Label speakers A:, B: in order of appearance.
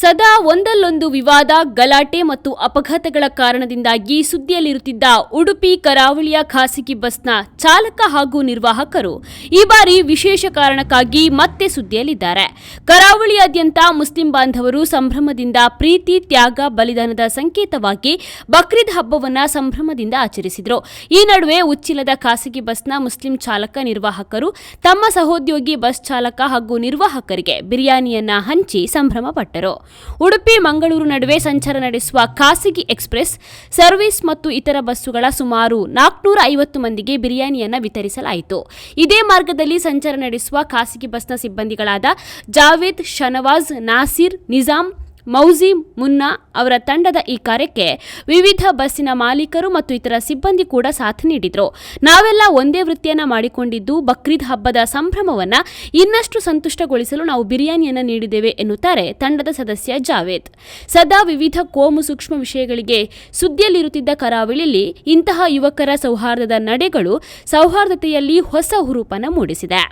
A: ಸದಾ ಒಂದಲ್ಲೊಂದು ವಿವಾದ, ಗಲಾಟೆ ಮತ್ತು ಅಪಘಾತಗಳ ಕಾರಣದಿಂದಾಗಿ ಸುದ್ದಿಯಲ್ಲಿರುತ್ತಿದ್ದ ಉಡುಪಿ ಕರಾವಳಿಯ ಖಾಸಗಿ ಬಸ್ನ ಚಾಲಕ ಹಾಗೂ ನಿರ್ವಾಹಕರು ಈ ಬಾರಿ ವಿಶೇಷ ಕಾರಣಕ್ಕಾಗಿ ಮತ್ತೆ ಸುದ್ದಿಯಲ್ಲಿದ್ದಾರೆ. ಕರಾವಳಿಯಾದ್ಯಂತ ಮುಸ್ಲಿಂ ಬಾಂಧವರು ಸಂಭ್ರಮದಿಂದ ಪ್ರೀತಿ, ತ್ಯಾಗ, ಬಲಿದಾನದ ಸಂಕೇತವಾಗಿ ಬಕ್ರೀದ್ ಹಬ್ಬವನ್ನು ಸಂಭ್ರಮದಿಂದ ಆಚರಿಸಿದರು. ಈ ನಡುವೆ ಉಚ್ಚಿಲದ ಖಾಸಗಿ ಬಸ್ನ ಮುಸ್ಲಿಂ ಚಾಲಕ, ನಿರ್ವಾಹಕರು ತಮ್ಮ ಸಹೋದ್ಯೋಗಿ ಬಸ್ ಚಾಲಕ ಹಾಗೂ ನಿರ್ವಾಹಕರಿಗೆ ಬಿರಿಯಾನಿಯನ್ನ ಹಂಚಿ ಸಂಭ್ರಮ ಪಟ್ಟರು ಉಡುಪಿ, ಮಂಗಳೂರು ನಡುವೆ ಸಂಚಾರ ನಡೆಸುವ ಖಾಸಗಿ ಎಕ್ಸ್ಪ್ರೆಸ್ ಸರ್ವಿಸ್ ಮತ್ತು ಇತರ ಬಸ್ಸುಗಳ ಸುಮಾರು ನಾಲ್ಕುನೂರ ಐವತ್ತು ಮಂದಿಗೆ ಬಿರಿಯಾನಿಯನ್ನು ವಿತರಿಸಲಾಯಿತು. ಇದೇ ಮಾರ್ಗದಲ್ಲಿ ಸಂಚಾರ ನಡೆಸುವ ಖಾಸಗಿ ಬಸ್ನ ಸಿಬ್ಬಂದಿಗಳಾದ ಜಾವೇದ್, ಶನವಾಜ್, ನಾಸಿರ್, ನಿಜಾಂ ಮೌಜಿ ಮುನ್ನಾ ಅವರ ತಂಡದ ಈ ಕಾರ್ಯಕ್ಕೆ ವಿವಿಧ ಬಸ್ಸಿನ ಮಾಲೀಕರು ಮತ್ತು ಇತರ ಸಿಬ್ಬಂದಿ ಕೂಡ ಸಾಥ್ ನೀಡಿದ್ರು. ನಾವೆಲ್ಲ ಒಂದೇ ವೃತ್ತಿಯನ್ನ ಮಾಡಿಕೊಂಡಿದ್ದು ಬಕ್ರೀದ್ ಹಬ್ಬದ ಸಂಭ್ರಮವನ್ನ ಇನ್ನಷ್ಟು ಸಂತುಷ್ಟಗೊಳಿಸಲು ನಾವು ಬಿರಿಯಾನಿಯನ್ನು ನೀಡಿದ್ದೇವೆ ಎನ್ನುತ್ತಾರೆ ತಂಡದ ಸದಸ್ಯ ಜಾವೇದ್. ಸದಾ ವಿವಿಧ ಕೋಮು ಸೂಕ್ಷ್ಮ ವಿಷಯಗಳಿಗೆ ಸುದ್ದಿಯಲ್ಲಿರುತ್ತಿದ್ದ ಕರಾವಳಿಯಲ್ಲಿ ಇಂತಹ ಯುವಕರ ಸೌಹಾರ್ದದ ನಡೆಗಳು ಸೌಹಾರ್ದತೆಯಲ್ಲಿ ಹೊಸ ಹುರುಪನ್ನು ಮೂಡಿಸಿದೆ.